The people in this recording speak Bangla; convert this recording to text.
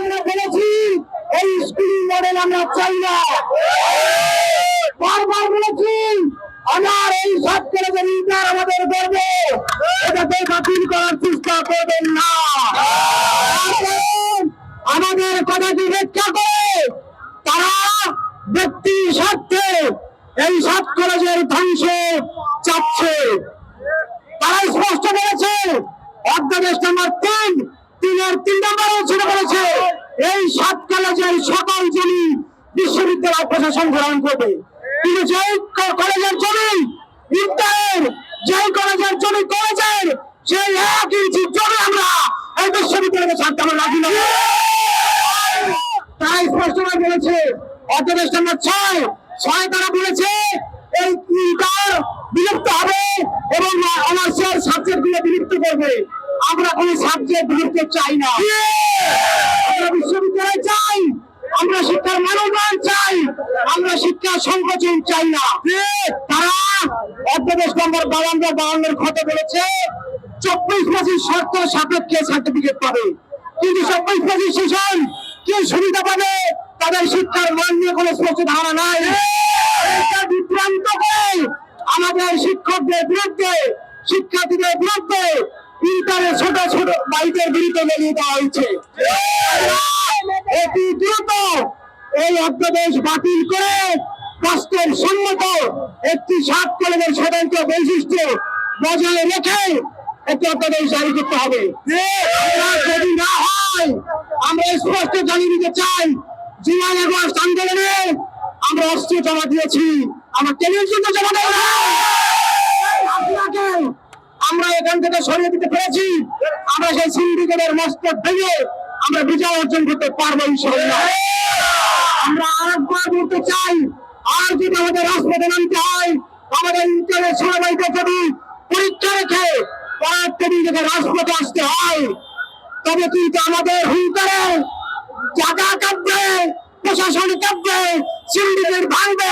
আমরা বলেছি, এই স্কুলিং মডেল আমরা চাই না। বারবার বলেছি, আমার এই সব কলেজের ইন্টার আমাদের গর্ব এটাকে বাতিল করার চেষ্টা করবেন না। আমাদের কথাটি ব্যাখ্যা করে, তারা ব্যক্তি স্বার্থে এই সাত কলেজের ধ্বংস চাচ্ছে। তারা স্পষ্ট বলেছে, অধ্যাদেশ নম্বর তিন, তিনের তিন নম্বরে ছিল বলেছে এই সাত কলেজের সকল জমি বিশ্ববিদ্যালয় প্রশাসন গ্রহণ করবে। কিন্তু ক- কলেজের জমি ইন্টারের যেই কলেজের জমি কলেজের, সেই এক ইঞ্চি জমি আমরা এই বিশ্ববিদ্যালয়কে ছাড়তে আমরা রাজি নই। তারা স্পষ্টভাবে বলেছে অধ্যাদেশ নম্বর ছয় ছয় তারা বলেছে, এই ইন্টার বিলুপ্ত হবে এবং আমার অনার্সের সাবজেক্টগুলো বিলুপ্ত করবে। আমরা কোন সাবজেক্ট বিলুপ্ত চাই না আমরা বিশ্ববিদ্যালয় চাই আমরা শিক্ষার মানবায়ন চাই, আমরা শিক্ষা সংকোচন চাই না। তারা নম্বর ক্ষতে চব্বিশ পঁচিশ শর্ত সাপেক্ষে সার্টিফিকেট পাবে। কিন্তু চব্বিশ সেশন কি সুবিধা পাবে? তাদের শিক্ষার মান নিয়ে কোনো স্পষ্ট ধারণা নাই। এটা বিভ্রান্ত করে আমাদের শিক্ষকদের বিরুদ্ধে, শিক্ষার্থীদের বিরুদ্ধে ইন্টারের ছোট ছোট বাইকের বিরুদ্ধে লেগে দেওয়া হয়েছে। অতি দ্রুত এই অধ্যাদেশ বাতিল করে রাষ্ট্রের সম্মত একটি সাত কলেজের স্বতন্ত্র বৈশিষ্ট্য বজায় রেখে একটি অধ্যাদেশ জারি করতে হবে। যদি না হয়, আমরা স্পষ্ট জানিয়ে দিতে চাই, জুলাই আগস্ট আন্দোলনে আমরা অস্ত্র জমা দিয়েছি। আমরা টেলিভিশন জমা না আপনাকে আমরা এখান থেকে সরিয়ে দিতে পেরেছি। আমরা সেই সিন্ডিকেটের মস্তক ভেঙে আমরা বিজয় অর্জন করতে পারব ইনশাআল্লাহ। আমরা আরেকবার বলতে চাই, আর যদি আমাদের রাজপথে নামতে হয়, আমাদের ইন্টারনেট সবাইকে যদি পরীক্ষা রেখে পরের টেবিল থেকে রাজপথে আসতে হয়, তবে কিন্তু আমাদের হুঙ্কারে জায়গা কাটবে প্রশাসন কাটবে সিন্ডিকেট ভাঙবে